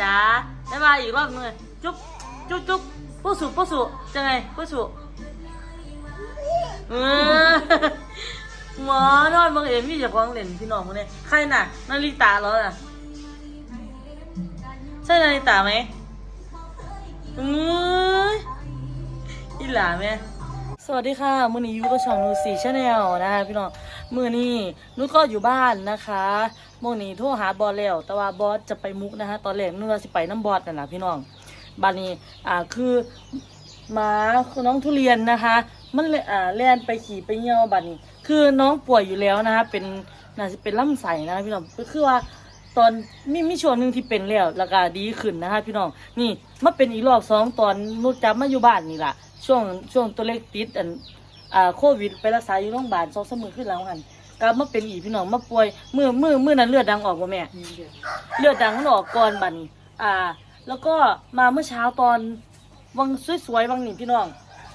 จ๋าบ๊ายบายอีกรอบหนึงเลยจุ๊บจุ๊บจุ๊บผู้สุผู้สุจะไงผู้สุเออหมอนอนบังเอ็มพี่จะฟ้องเล่นพี่น้องคนนี้ใครน่ะนาริตาเหรอน่ะใช่นาริตาไหมอืออีหลาไหมสวัสดีค่ะมือนี้ยูกับช่องนูสี่ชาแนลนะคะพี่น้อง มื่อนี้นุชก็อยู่บ้านนะคะมือนี้โทรหาบอสแล้ว แต่ว่าบอสจะไปมุกนะคะ ตอนแรกนึกว่าสิไปน้ำบอสน่ะนะพี่น้องบ้านนี้อ่าคือหมาคือน้องทุเรียนนะคะ มันอ่าแล่นไปขี่ไปเหี่ยวบ้านนี้ คือน้องป่วยอยู่แล้วนะคะ เป็นน่าจะเป็นลำไส้นะะพี่น้องก็คือว่าตอนมีมีช่วงหนึ่งที่เป็นแล้วแล้วก็ดีขึ้นนะคะพี่น้องนี่มาเป็นอีกรอบสองตอนนุชจับมาอยู่บ้านนี่แหละช่วงช่วงตัวเล็กติดอัน อ่าโควิดไปรักษาอยู่โรงพยาบาลสองสามมือขึ้นแล้วหันกลับมาเป็นอีกพี่น้องมาป่วยมือมือมือนั้นเลือดดังออกบ่แม่ เลือดดังมันออกก่อนบัดนี้อ่า แล้วก็มาเมื่อเช้าตอนวังสวยๆวังนี่พี่น้อง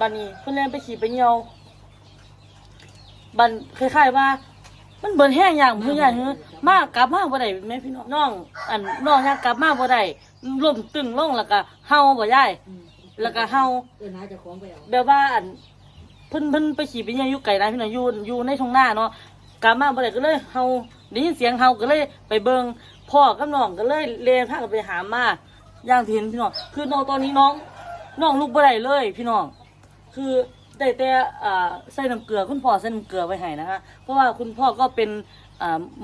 บัดนี้เพิ่นเล่นไปขี่ไปเหี่ยวบันคล้ายๆว่า มันเบิ่นแห้งอย่างเพิ่นอย่างเฮ้อมากกลับมาบ่ได้แม่พี่น้องน้อง อันน้องอยากกลับมาบ่ได้ล้มตึงลงแล้วก็เฮาบ่ยายแล้วก็เฮาเออน้าจะคล้องไปเอาแบบว่าอันเพิ่นเพิ่นไปขี่ไปเหี่ยอยู่ไกลนะพี่น้องอยู่อยู่ในทุ่งหน้าเนาะกลับมาบ่ได้ก็เลยเฮาได้ยินเสียงเฮาก็เลยไปเบิ่งพ่อกับน้องก็เลยเลนพากันไปหามาอย่างที่เห็นพี่น้องคือน้องตอนนี้น้องน้องลุกบ่ได้เลย พี่น้องคือได้แต่อ่าใส่น้ำเกลือคุณพ่อใส่น้ำเกลือไว้ให้นะคะ เพราะว่าคุณพ่อก็เป็น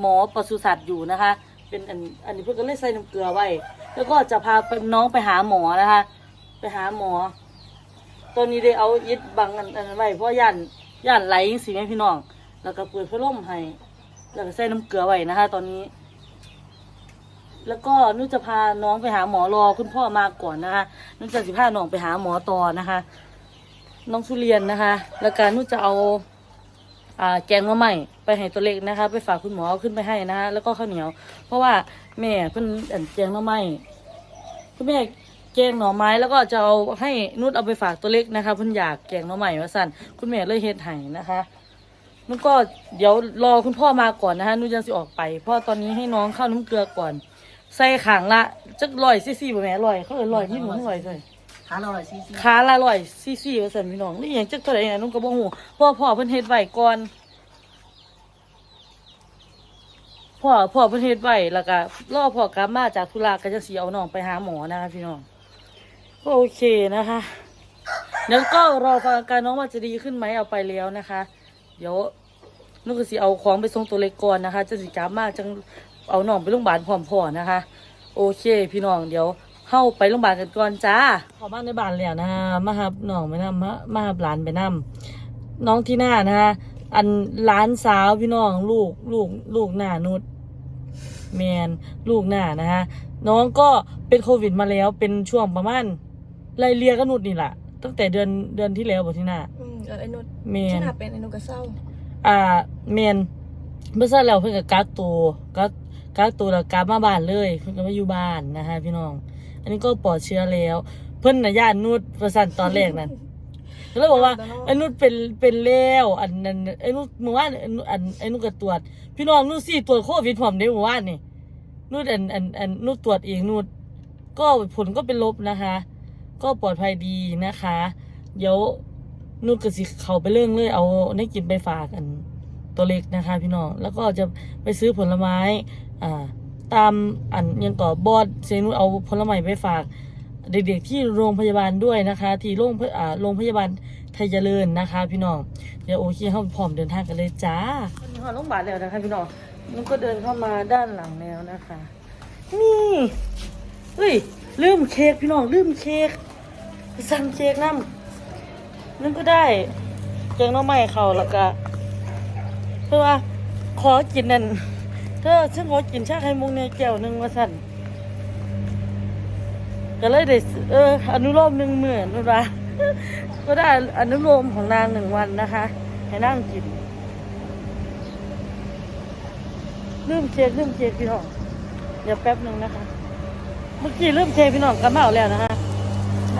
หมอปศุสัตว์อยู่นะคะ เป็นอันอันนี้เพื่อนก็เลยใส่น้ำเกลือไว้ แล้วก็จะพาไปน้องไปหาหมอนะคะ ไปหาหมอ ตอนนี้ได้เอายึดบังอันอันนั้นไว้เพราะย่านย่านไหลสิแม่พี่น้อง แล้วก็เปิดพัดลมให้ แล้วก็ใส่น้ำเกลือไว้นะคะตอนนี้ แล้วก็นุชจะพาน้องไปหาหมอรอคุณพ่อมาก่อนนะคะนุชจะสิพาน้องไปหาหมอต่อนะคะ น้องทุเรียนนะคะ แล้วการนุชจะเอาอ่าแกงมะใหม่ไปให้ตัวเล็กนะคะ ไปฝากคุณหมอเอาขึ้นไปให้นะคะแล้วก็ข้าวเหนียว เพราะว่าแม่เพิ่นอันแกงมะใหม่คุณแม่แกงหน่อไม้แล้วก็จะเอาให้นุชเอาไปฝากตัวเล็กนะคะเพิ่นอยากแกงหน่อใหม่ว่าสั่นคุณแม่เลยเฮ็ดให้นะคะนุชก็เดี๋ยวรอคุณพ่อมาก่อนนะคะนุชจะสิออกไปเพราะตอนนี้ให้น้องเข้าน้ำเกลือก่อน ใส่ขังละจักลอยซี่ซี่บ่แม่ลอยเขาเอิ้นลอยนี่หนูลอยเลยขาเราเลยซีซีขาละร้อยซี่ซี่ว่าซั่นพี่น้องนี่อหยังจักเท่าไหร่นะนุ่งก็บ่ฮู้เพราะว่าพ่อเพิ่นเฮ็ดไว้ก่อนพ่อพ่อเพิ่นเฮ็ดไว้แล้วก็รอพ่อกลับมาจากธุระก็จะสิเอาน้องไปหาหมอนะคะพี่น้องก็ โอเคนะคะเดี๋ยวก็รอฟังอาการน้องว่าจะดีขึ้นไหมเอาไปแล้วนะคะ เดี๋ยวนุกสิเอาของไปส่งตัวเล็กก่อนนะคะจะสิกลับมากจังเอาน้องไปโรงพยาบาลพร้อมพ่อนะคะ โอเค พี่น้องเดี๋ยวเข้าไปโรงพยาบาลกันก่อนจ้าข้าบ้านในบ้านแล้วนะฮะมาหับน้องไปนำมามาหับหลานไปนำน้องที่หน้านะฮะอันหลานสาวพี่น้องลูกลูกลูกหน้านุชแมนลูกหน้านะฮะน้องก็เป็นโควิดมาแล้วเป็นช่วงประมาณ ไล่เลียกับนุชนี่แหละตั้งแต่เดือนเดือนที่แล้วบอกที่หน้าอืมเออไอ้นุชแมที่นหนาเป็นไอ้นุชก็เศร้าอ่าเมนเมื่อสักแล้วเพิ่งกับกักตัวกักกักตัวแล้วกลับมาบ้านเลยเพิ่งก็มาอยู่บ้านนะคะพี่น้อง อันนี้ก็ปลอดเชื้อแล้ว เพิ่นน่ะญาตินุชประสันตอนแรกนั่นก็เลยบอกว่าไอ้นุชเป็นเป็นแล้วอันนั้นไอ้นุชเมื่อวานไอ้นุชอันไอ้นุชก็ตรวจ พี่น้องนุชสี่ตรวจโควิดพร้อมเด้เมื่อวานนี่นุชอันอันอันนุชตรวจเองนุชก็ผลก็เป็นลบนะคะ ก็ปลอดภัยดีนะคะ เดี๋ยวนุชก็สิเขาไปเรื่องเลยเอาได้กินไปฝากกัน ตัวเล็กนะคะพี่น้อง แล้วก็จะไปซื้อผลไม้ อ่า ตามอันยังก่อบอดเซนุเอาผลไม้ไปฝาก เด็กๆที่โรงพยาบาลด้วยนะคะ ที่โรงพยอ่าโรงพยาบาลไทยเจริญนะคะ พี่น้อง เดี๋ยวโอเคเข้าพร้อมเดินทางกันเลยจ้าตอนนี้ค่ะโรงพยาบาลแล้วนะคะพี่น้องนุกก็เดินเข้ามาด้านหลังแล้วนะคะ นี่เฮ้ยลืมเค้กพี่น้องลืมเค้ก สั่งเค้กน้ำนึกก็ได้เจงหน้องใหม่เขาแล้วก็เพื่อว่าขอกินนั่นเธอฉันขอกินชาไข่มุกในแก้วหนึ่งมาสั่นก็เลยได้อเอออนุโลมหนึ่งหมื่นนะ ก็ได้อนุโลมของนางหนึ่งวันนะคะ ให้นั่งกินลืมเค้กลืมเค้กพี่น้อง เดี๋ยวแป๊บหนึ่งนะคะ เมื่อกี้ลืมเค้กพี่น้องกระเมาแล้วนะคะ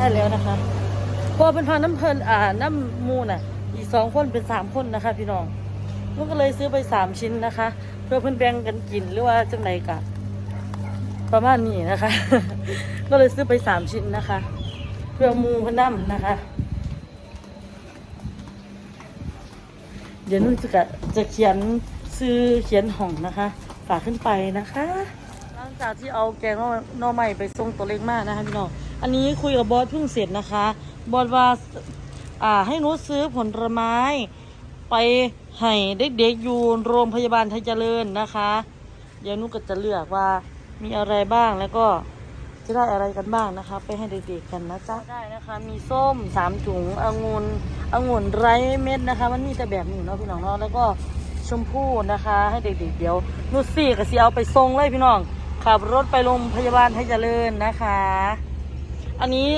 ได้แล้วนะคะพอเป็นพาน้ำเพลินอ่าน้ำมูนอะ อีกสองคนเป็นสามคนนะคะ พี่น้องลูกก็เลยซื้อไปสามชิ้นนะคะ เพื่อเพื่อนแบ่งกันกินหรือว่าจังไรกะประมาณนี้นะคะ ก็เลยซื้อไปสามชิ้นนะคะ เพื่อมูพนัมนะคะ เดี๋ยวนุ่นจะกะจะเขียนซื้อเขียนห้องนะคะ ฝากขึ้นไปนะคะ หลังจากที่เอาแกงนอหน่อใหม่ไปส่งตัวเล็กมากนะคะพี่น้อง อันนี้คุยกับบอสเพิ่งเสร็จนะคะ บอสว่าอ่าให้หนุซื้อผลไม้ ไปให้เด็กๆอยู่โรงพยาบาลไทยเจริญนะคะ เดี๋ยวหนุก็จะเลือกว่ามีอะไรบ้างแล้วก็จะได้อะไรกันบ้างนะคะ ไปให้เด็กๆกันนะจ๊ะได้นะคะ มีส้มสามถุงองุ่นองุ่นไร้เม็ดนะคะ มันมีแต่แบบนี้เนาะพี่น้องเนาะแล้วก็ชมพู่นะคะ ให้เด็กๆเดี๋ยวนุซี่ก็สิเอาไปส่งเลยพี่น้องขับรถไปโรงพยาบาลไทยเจริญนะคะ อันนี้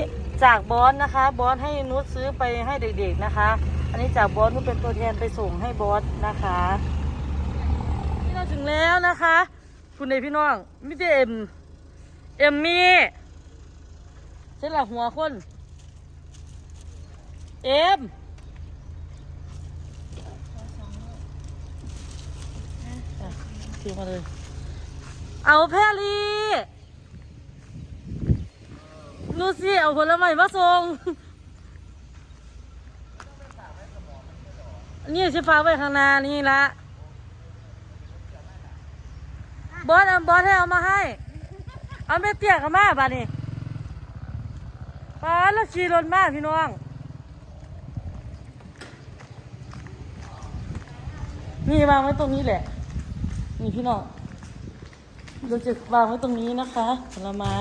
จากบอสนะคะ บอสให้นุชซื้อไปให้เด็กๆนะคะ อันนี้จากบอสนุชเป็นตัวแทนไปส่งให้บอสนะคะนี่เราถึงแล้วนะคะคุณเอพี่น้องมิเตเอ็มเอ็มมี่ใช่ละหัวคนเอ็มถือมาเลย เอาแพร่ ลีลูซี่เอาผลไม้มาส่งนี่ชิฟ้าไว้ข้างหน้านี่ละบอสเอาบอสให้เอามาให้ เอาไม่เตี้ยกับมาบ้านี่ป้าแล้วขี่รถมาพี่น้อง นี่วางไว้ตรงนี้แหละ นี่พี่น้องเราจะวางไว้ตรงนี้นะคะผลไม้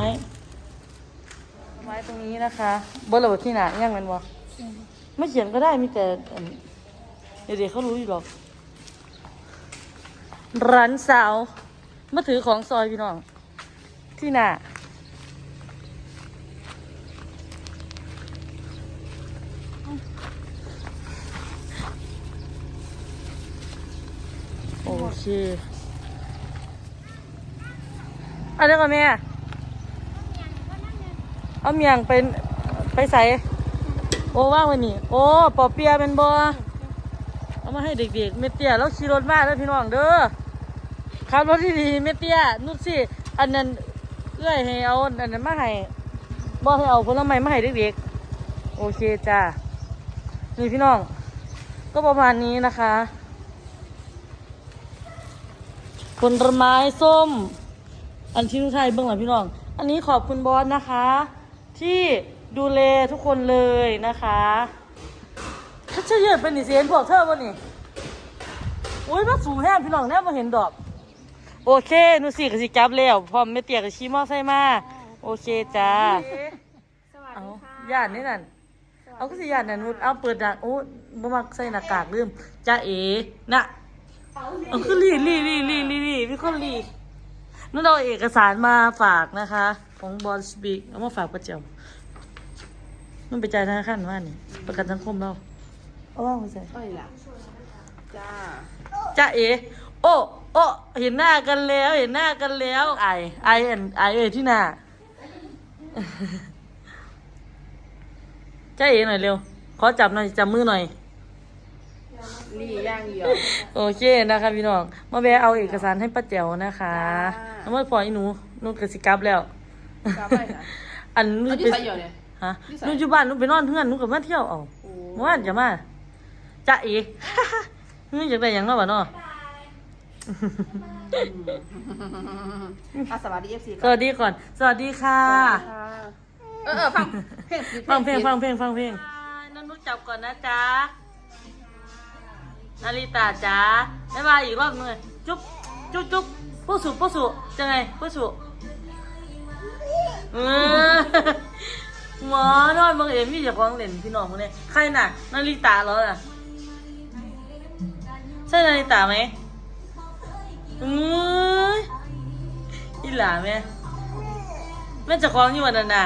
ไม้ตรงนี้นะคะบนระบบที่ไหนยังมันวะไม่เขียนก็ได้มีแต่อันเด็กๆเขารู้อยู่หรอกร้านสาวมาถือของซอยพี่น้อง ที่หน้าโอเคเอาเรื่องกับแม่ เอาเมียงไปไปใส่โอ้ว่างวันนี้โอ้ปอเปียเป็นบอเอามาให้เด็กๆเมเตียแล้วขี่รถมาแล้วพี่น้องเด้อขับรถที่ดีเมเตียนุชสิอันนั้นเอื้อยให้เอาอันนั้นมาให้บอให้เอาผลไม้มาให้เด็กๆโอเคจ้านี่พี่น้อง ก็ประมาณนี้นะคะผลไม้ส้ม อันที่ทุกไทยเบื้องหลังพี่น้อง อันนี้ขอบคุณบอสนะคะ ที่ดูแลทุกคนเลยนะคะถ้าเชื่อเยอะเป็นนิเสียนพวกเธอวะนี่โอ้ยมาสูงแห้งพี่น้องแน่มาเห็นดอก โอเคหนูสี่กับสิจับแล้วพร้อมไม่เตียกับชี้มอไซค์มา โอเคจ้าสวัสเอาดีค่ะย่านนี่นั่น เอาก็สิย่านนั่นนุดเอาเปิดดังโอ้บ่มักใส่หน้ากากลืมจ้าเอ๋น่ะ เอาคือรีรีรีรีรีรีพี่คนรีนั่นเอาเอกสารมาฝากนะคะ ของบอลสปีกเอามาฝากประจำมันไปจ่ายธนาคารว่านี่ ประกันสังคมเราเอาว่างไปใส่เอ้ยล่ะจ้าจ้าเอ๋โอ้โอ้เห็นหน้ากันแล้ว เห็นหน้ากันแล้วไอไอเอ็นไอเอ๋ที่หน้าจ้าเอ๋หน่อยเร็ว ขอจับหน่อยจับมือหน่อยลี่ย่างเหยอโอเคนะคะพี่น้องมาแวะเอาเอกสารให้ป้าแจ๋วนะคะจ้าแล้วเมื่อพออีหนูหนูกสิกลับแล้ว กลับไปนะอันหนูเอาไปที่ใส่เหยอเนี่ยฮะที่หใส่นูอยู่บ้านหนูไปนอนเพื่อนหนูกับมาเที่ยวเอาโอ้เมื่อวานจะมาจ้าเอ๋หนูอยากได้หยังเนาะบ่เนาะอะสวัสดีเอฟซีสวัสดีก่อน สวัสดีค่ะเออเออฟังเพลงฟังเพลงฟังเพลงฟังเพลงนั่นนุกจับก่อนนะจ๊ะนาริตาจ๊ะบ๊ายบายอีกรอบหนึงจุ๊บจุ๊บจุ๊บผู้สุผู้สุจะไงผู้สุเออ หมอนอนบังเอ็มมีเจ้าของเล่นพี่น้องมึงเนี่ยใครน่ะ นาริตาเหรอน่ะ ใช่นาริตาไหมอืออีหลาแม่แม่เจะคล้าของอยู่วันนั้นน่ะ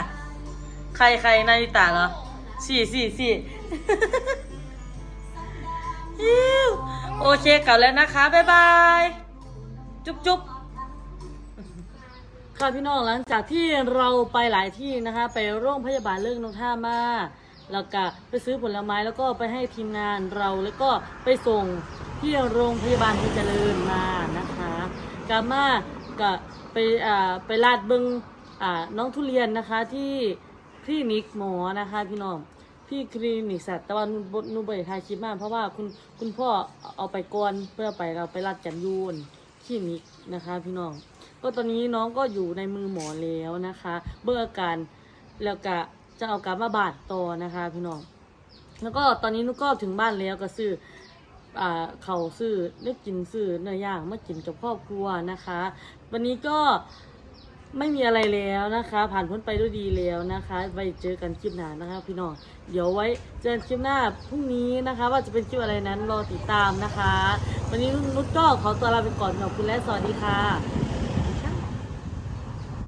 ใครใครนาริตาเหรอสี่สี่สี่อิ๊วโอเคกลับแล้วนะคะ บ๊ายบาย จุ๊บจุ๊บ ค่ะพี่น้องหลังจากที่เราไปหลายที่นะคะ ไปโรงพยาบาลเลิกนกท่ามาแล้วก็ไปซื้อผลไม้แล้วก็ไปให้ทีมงานเราแล้วก็ไปส่งที่โรงพยาบาลที่เจริญมานะคะกลับมาก็ไปอ่าไปลาดเบิงอ่าน้องทุเรียนนะคะที่คลินิกหมอนะคะพี่น้องที่คลินิกสัตว์แต่ว่านูบ่หนูบ่ได้ถ่ายคลิปมาเพราะว่าคุณคุณพ่อเอาไปก่อนเพื่อไปเราไปลาดจันยูนคลินิกนะคะพี่น้อง ก็ตอนนี้น้องก็อยู่ในมือหมอแล้วนะคะ เบื่ออาการแล้วก็จะเอากลับมาบาดต่อนะคะพี่น้อง แล้วก็ตอนนี้นุกก็ถึงบ้านแล้วก็ซื้ออ่าเขาวซื้อได้กินซื้อเนื้อย่างมากินกับครอบครัวนะคะ วันนี้ก็ไม่มีอะไรแล้วนะคะ ผ่านพ้นไปด้วยดีแล้วนะคะไปเจอกันคลิปหน้านะคะ พี่น้องเดี๋ยวไว้เจอกันคลิปหน้าพรุ่งนี้นะคะ ว่าจะเป็นคลิปอะไรนั้นรอติดตามนะคะ วันนี้นุชก็ขอตัวลาไปก่อนขอบคุณและสวัสดีค่ะ